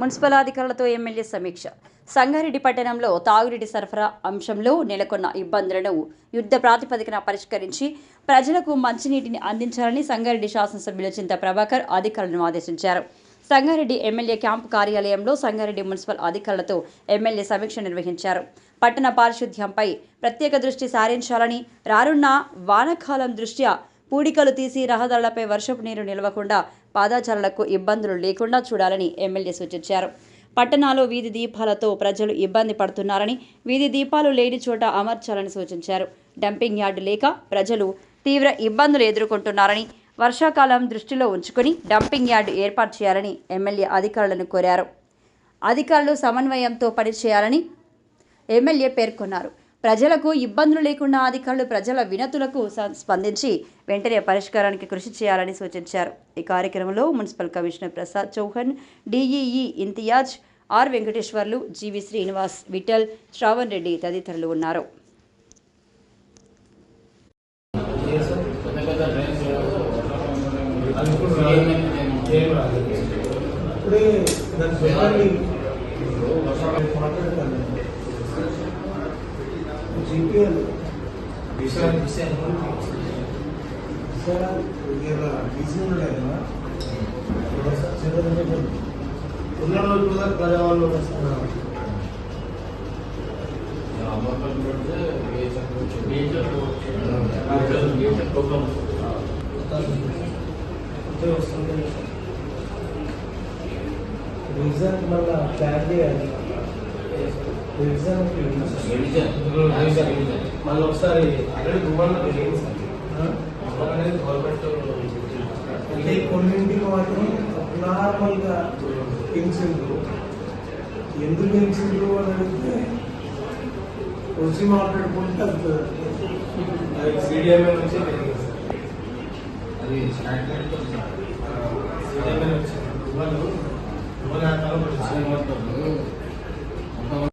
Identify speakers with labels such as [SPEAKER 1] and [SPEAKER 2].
[SPEAKER 1] Municipal అధికారులతో MLA సమీక్ష. సంగారెడ్డి పట్టణంలో తాగునీటి సరఫరా అంశంలో నెలకొన్న ఇబ్బందులను యుద్ధ ప్రాతిపదికన పరిష్కరించి ప్రజలకు మంచినీటిని అందించాలని సంగారెడ్డి శాసనసభ్యులు చింత ప్రభాకర్ అధికారులను ఆదేశించారు. సంగారెడ్డి ఎమ్మెల్యే క్యాంపు కార్యాలయంలో సంగారెడ్డి మున్సిపల్ అధికారులతో ఎమ్మెల్యే సమీక్ష నిర్వహించారు. పట్టణ పారిశుద్ధ్యంపై ప్రత్యేక దృష్టి సారించాలని రానున్న వానకాలం దృష్ట్యా పూడికలు తీసి రహదారులపై వర్షపు నీరు నిలవకుండా పాదాచారులకు ఇబ్బందులు లేకుండా చూడాలని ఎమ్మెల్యే సూచించారు. పట్టణాలు వీధి దీపాలతో ప్రజలు ఇబ్బంది పడుతున్నారని వీధి దీపాలు లేని చోట అమర్చాలని సూచించారు. డంపింగ్ యార్డు లేక ప్రజలు తీవ్ర ఇబ్బందులు ఎదుర్కొంటున్నారని వర్షాకాలం దృష్టిలో ఉంచుకుని డంపింగ్ యార్డు ఏర్పాటు చేయాలని ఎమ్మెల్యే అధికారులను కోరారు. అధికారులు సమన్వయంతో పనిచేయాలని ఎమ్మెల్యే పేర్కొన్నారు. ప్రజలకు ఇబ్బందులు లేకుండా అధికారులు ప్రజల వినతులకు స్పందించి వెంటనే పరిష్కారానికి కృషి చేయాలని సూచించారు. ఈ కార్యక్రమంలో municipal commissioner Prasad Chauhan DEE Imtiaz R Venkateswarlu G V Srinivas Vittal Shravan Reddy తదితరులు ఉన్నారు.
[SPEAKER 2] అది రాదు. ఏం రాదు. ఇప్పుడే దాని పేపర్ని మాట్లాడతాను జీపీఎల్ విషయాలు విషయాలు బిజీ ఉన్నాడు కదా ఉన్నాడు ఇప్పుడు దాకా ప్రజావాళ్ళు వస్తున్నారు అంతే వస్తుంది రీజన్ మళ్ళీ రీజన్ మళ్ళీ ఒకసారి ఆల్రెడీ అంటే కొన్నింటికి మాత్రం నార్మల్గా పెంచిండ్రు ఎందుకు పెంచిండ్రు అని అడిగితే వచ్చి మాట్లాడుకుంటే అది సీడిఎంఏ నుంచి
[SPEAKER 3] అది స్టాండర్డ్ వాళ్ళు వాళ్ళు